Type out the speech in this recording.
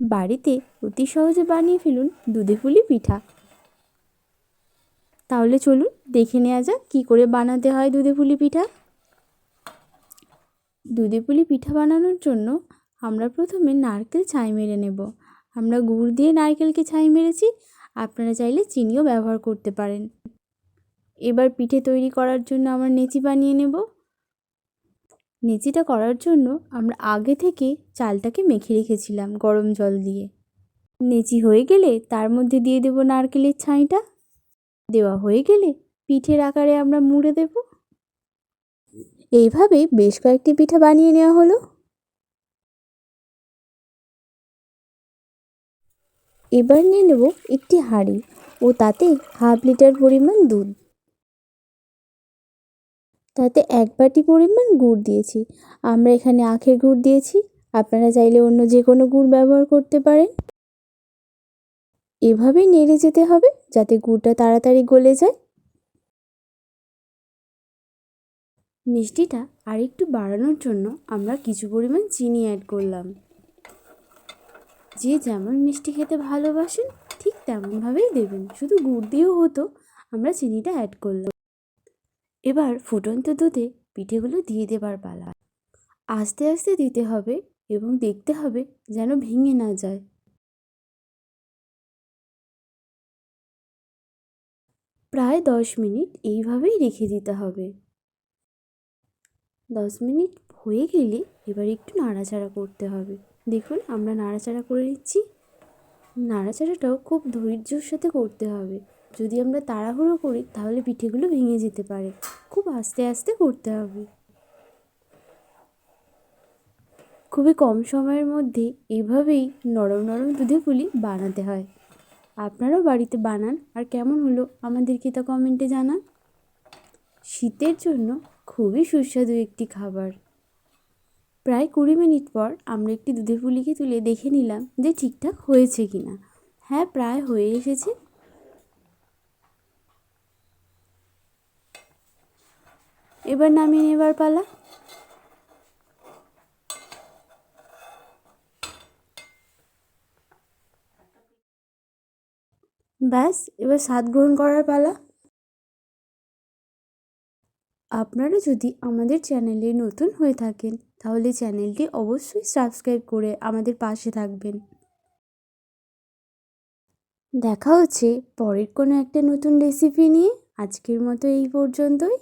বাড়িতে অতি সহজে বানিয়ে ফেলুন দুধে পুলি পিঠা। তাহলে চলুন দেখে নেওয়া যাক কী করে বানাতে হয় দুধে পুলি পিঠা। দুধে পুলি পিঠা বানানোর জন্য আমরা প্রথমে নারকেল ছাই মেরে নেব। আমরা গুড় দিয়ে নারকেলকে ছাই মেরেছি, আপনারা চাইলে চিনিও ব্যবহার করতে পারেন। এবার পিঠে তৈরি করার জন্য আমরা নেচি বানিয়ে নেব। নেচিটা করার জন্য আমরা আগে থেকে চালটাকে মেখে রেখেছিলাম গরম জল দিয়ে। নেচি হয়ে গেলে তার মধ্যে দিয়ে দেব নারকেলের ছাইটা। দেওয়া হয়ে গেলে পিঠের আকারে আমরা মুড়ে দেব। এইভাবে বেশ কয়েকটি পিঠা বানিয়ে নেওয়া হলো। এবার নিয়ে নেব একটি হাঁড়ি ও তাতে হাফ লিটার পরিমাণ দুধ। তাতে এক বাটি পরিমাণ গুড় দিয়েছি। আমরা এখানে আখের গুড় দিয়েছি। আপনারা চাইলে অন্য যে কোনো গুড় ব্যবহার করতে পারেন। এভাবেই নেড়ে যেতে হবে যাতে গুড়টা তাড়াতাড়ি গলে যায়। মিষ্টিটা আর একটু বাড়ানোর জন্য আমরা কিছু পরিমাণ চিনি অ্যাড করলাম। যে যেমন মিষ্টি খেতে ভালোবাসেন, ঠিক তেমনভাবেই দেবেন। শুধু গুড় দিয়েও হতো, আমরা চিনিটা অ্যাড করলাম। এবার ফুটন্ত দুধে পিঠেগুলো দিয়ে দেবার পালা। আস্তে আস্তে দিতে হবে এবং দেখতে হবে যেন ভেঙে না যায়। প্রায় দশ মিনিট এইভাবেই রেখে দিতে হবে। দশ মিনিট হয়ে গেলে এবার একটু নাড়াচাড়া করতে হবে। দেখুন, আমরা নাড়াচাড়া করে নিচ্ছি। নাড়াচাড়াটাও খুব ধৈর্যর সাথে করতে হবে। যদি আমরা তাড়াহুড়ো করি, তাহলে পিঠেগুলো ভেঙে যেতে পারে। খুব আস্তে আস্তে করতে হবে। খুবই কম সময়ের মধ্যে এভাবেই নরম নরম দুধে পুলি বানাতে হয়। আপনারাও বাড়িতে বানান, আর কেমন হলো আমাদেরকে তা কমেন্টে জানান। শীতের জন্য খুবই সুস্বাদু একটি খাবার। প্রায় কুড়ি মিনিট পর আমরা একটি দুধের পুলিকে তুলে দেখে নিলাম যে ঠিকঠাক হয়েছে কি না হ্যাঁ প্রায় হয়ে এসেছে। এবার নামিয়ে নেবার পালা। ব্যাস, এবার স্বাদ গ্রহণ করার পালা। আপনারা যদি আমাদের চ্যানেলে নতুন হয়ে থাকেন, তাহলে চ্যানেলটি অবশ্যই সাবস্ক্রাইব করে আমাদের পাশে থাকবেন। দেখা হচ্ছে পরের কোনো একটা নতুন রেসিপি নিয়ে। আজকের মতো এই পর্যন্তই।